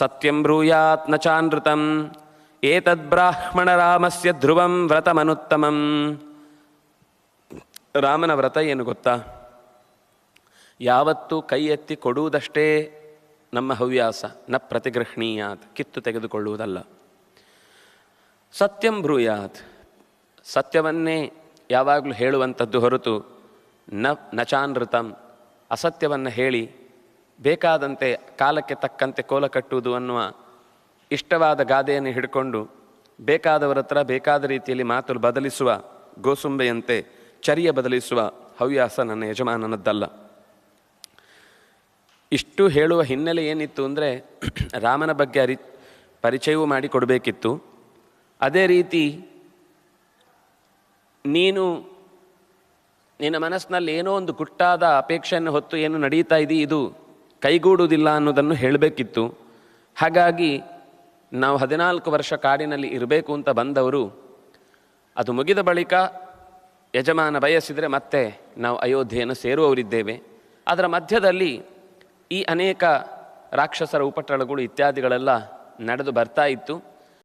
ಸತ್ಯಂ ಬ್ರೂಯಾತ್ನ ಚಾನೃತಂ. ಏತದ್ಬ್ರಾಹ್ಮಣರಾಮಸ್ಯ ಧ್ರುವಂ ವ್ರತಮನುತ್ತಮಂ. ರಾಮನ ವ್ರತ ಏನು ಗೊತ್ತಾ? ಯಾವತ್ತು ಕೈ ಎತ್ತಿ ಕೊಡುವುದಷ್ಟೇ ನಮ್ಮ ಹವ್ಯಾಸ, ನ ಪ್ರತಿಗೃಹಣೀಯಾತ್ ಕಿತ್ತು ತೆಗೆದುಕೊಳ್ಳುವುದಲ್ಲ. ಸತ್ಯಂ ಬ್ರೂಯಾತ್. ಸತ್ಯವನ್ನೇ ಯಾವಾಗಲೂ ಹೇಳುವಂಥದ್ದು ಹೊರತು ನ ನಚಾನೃತಂ ಅಸತ್ಯವನ್ನು ಹೇಳಿ ಬೇಕಾದಂತೆ ಕಾಲಕ್ಕೆ ತಕ್ಕಂತೆ ಕೋಲ ಕಟ್ಟುವುದು ಅನ್ನುವ ಇಷ್ಟವಾದ ಗಾದೆಯನ್ನು ಹಿಡ್ಕೊಂಡು ಬೇಕಾದವರ ಹತ್ರ ಬೇಕಾದ ರೀತಿಯಲ್ಲಿ ಮಾತು ಬದಲಿಸುವ ಗೋಸುಂಬೆಯಂತೆ ಚರಿಯ ಬದಲಿಸುವ ಹವ್ಯಾಸ ನನ್ನ ಯಜಮಾನನದ್ದಲ್ಲ. ಇಷ್ಟು ಹೇಳುವ ಹಿನ್ನೆಲೆ ಏನಿತ್ತು ಅಂದರೆ ರಾಮನ ಬಗ್ಗೆ ಅರಿ, ಪರಿಚಯವೂ ಮಾಡಿಕೊಡಬೇಕಿತ್ತು ಅದೇ ರೀತಿ ನೀನು ನಿನ್ನ ಮನಸ್ಸಿನಲ್ಲಿ ಏನೋ ಒಂದು ಗುಟ್ಟಾದ ಅಪೇಕ್ಷೆಯನ್ನು ಹೊತ್ತು ಏನು ನಡೀತಾ ಇದೆ ಇದು? ಕೈಗೂಡುವುದಿಲ್ಲ ಅನ್ನೋದನ್ನು ಹೇಳಬೇಕಿತ್ತು. ಹಾಗಾಗಿ ನಾವು ಹದಿನಾಲ್ಕು ವರ್ಷ ಕಾಡಿನಲ್ಲಿ ಇರಬೇಕು ಅಂತ ಬಂದವರು, ಅದು ಮುಗಿದ ಬಳಿಕ ಯಜಮಾನ ಬಯಸಿದರೆ ಮತ್ತೆ ನಾವು ಅಯೋಧ್ಯೆಯನ್ನು ಸೇರುವವರಿದ್ದೇವೆ. ಅದರ ಮಧ್ಯದಲ್ಲಿ ಈ ಅನೇಕ ರಾಕ್ಷಸರ ಉಪಟಳಗಳು ಇತ್ಯಾದಿಗಳೆಲ್ಲ ನಡೆದು ಬರ್ತಾ ಇತ್ತು.